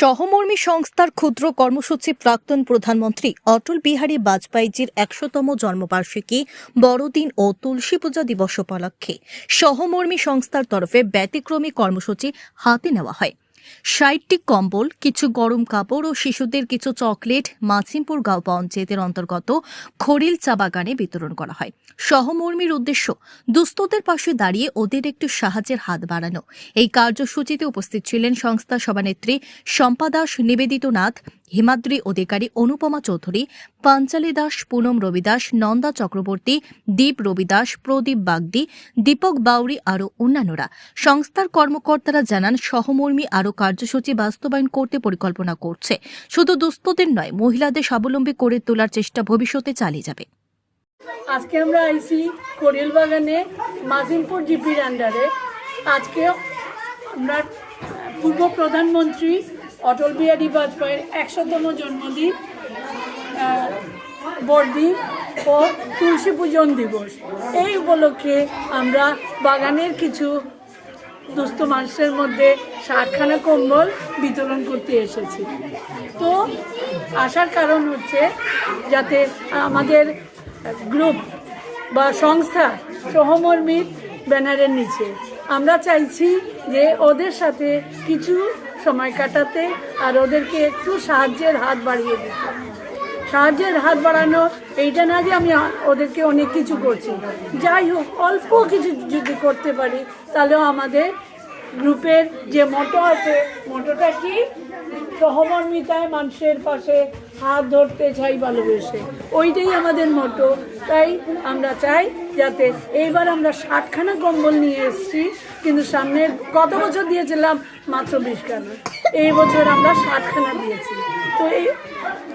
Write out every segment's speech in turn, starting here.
সহমর্মী সংস্থার ক্ষুদ্র কর্মসূচি প্রাক্তন প্রধানমন্ত্রী অটল বিহারী বাজপেয়ীজির একশোতম জন্মবার্ষিকী, বড়দিন ও তুলসী পূজা দিবস উপলক্ষে সহমর্মী সংস্থার তরফে ব্যতিক্রমী কর্মসূচি হাতে নেওয়া হয়। ষাটটি কম্বল, কিছু গরম কাপড় ও শিশুদের কিছু চকলেট মাছিমপুর গাঁও পঞ্চায়েতের অন্তর্গত খড়িল চা বাগানে বিতরণ করা হয়। সহমর্মীর উদ্দেশ্য, দুস্থদের পাশে দাঁড়িয়ে ওদের একটু সাহায্যের হাত বাড়ানো। এই কার্যসূচিতে উপস্থিত ছিলেন সংস্থা সভানেত্রী শম্পা দাস নিবেদিত নাথ হিমাদ্রি অধিকারী অনুপমা চৌধুরী, পাঞ্চালী দাস, পুনম রবিদাস, নন্দা চক্রবর্তী, দীপ রবিদাস, প্রদীপ বাগদি, দীপক বাউরি আরও অন্যান্যরা। সংস্থার কর্মকর্তারা জানান, সহমর্মী আরও কার্যসূচি বাস্তবায়ন করতে পরিকল্পনা করছে। শুধু দুস্থদের নয়, মহিলাদের স্বাবলম্বী করে তোলার চেষ্টা ভবিষ্যতে চালিয়ে যাবে। আজকে আমরা আইছি কোরিল বাগানে মাজিমপুর জিপির আন্ডারে আজকে আমরা পূর্ব প্রধানমন্ত্রী অটল বিহারী বাজপেয়ীর একশোতম জন্মদিন বড়দিন ও তুলসী পূজন দিবস। এই উপলক্ষে আমরা বাগানের কিছু দুস্থ মানুষের মধ্যে ষাটখানা কম্বল বিতরণ করতে এসেছি। তো আসার কারণ হচ্ছে যাতে আমাদের গ্রুপ বা সংস্থা সহমর্মীর ব্যানারের নিচে। আমরা চাইছি যে ওদের সাথে কিছু সময় কাটাতে আর ওদেরকে একটু সাহায্যের হাত বাড়িয়ে দিতে। সাহায্যের হাত বাড়ানো, এইটা না যে আমি ওদেরকে অনেক কিছু করছি। যাই হোক, অল্প কিছু যদি করতে পারি, তাহলেও আমাদের গ্রুপের যে মোটো আছে মোটোটা কি? সহমর্মিতায় মানুষের পাশে হাত ধরতে চাই ভালোবেসে। ওইটাই আমাদের মোটো তাই আমরা চাই যাতে এইবার আমরা ষাটখানা কম্বল নিয়ে এসেছি, কিন্তু সামনের গত বছর দিয়েছিলাম? মাত্র বিশখানা। এই বছর আমরা ষাটখানা দিয়েছি। তো এই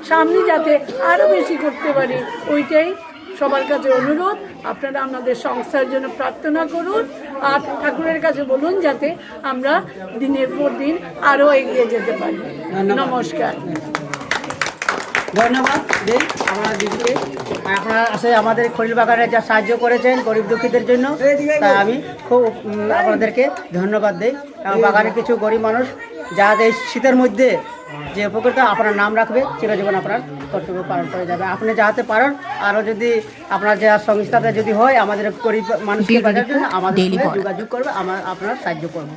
সামনে যাতে আরও বেশি করতে পারি, ওইটাই সবার কাছে অনুরোধ আপনারা আমাদের সংস্থার জন্য প্রার্থনা করুন আর ঠাকুরের কাছে বলুন যাতে আমরা দিনের পর দিন আরও এগিয়ে যেতে পারি। নমস্কার। ধন্যবাদ দিই আমরা দিদিকে। আপনারা আসলে আমাদের খলিল বাগানে যা সাহায্য করেছেন গরিব দুঃখীদের জন্য তা আমি খুব আপনাদেরকে ধন্যবাদ দিই। এবং বাগানের কিছু গরিব মানুষ যাতে এই শীতের মধ্যে যে উপকৃত আপনার নাম রাখবে চিরজীবন আপনার কর্তব্য পালন করে যাবে আপনি যাতে পারেন আরও যদি আপনার যে সংস্থাতে যদি হয় আমাদের গরিব মানুষের জন্য আমাদের. যোগাযোগ করবে আমার আপনার সাহায্য করব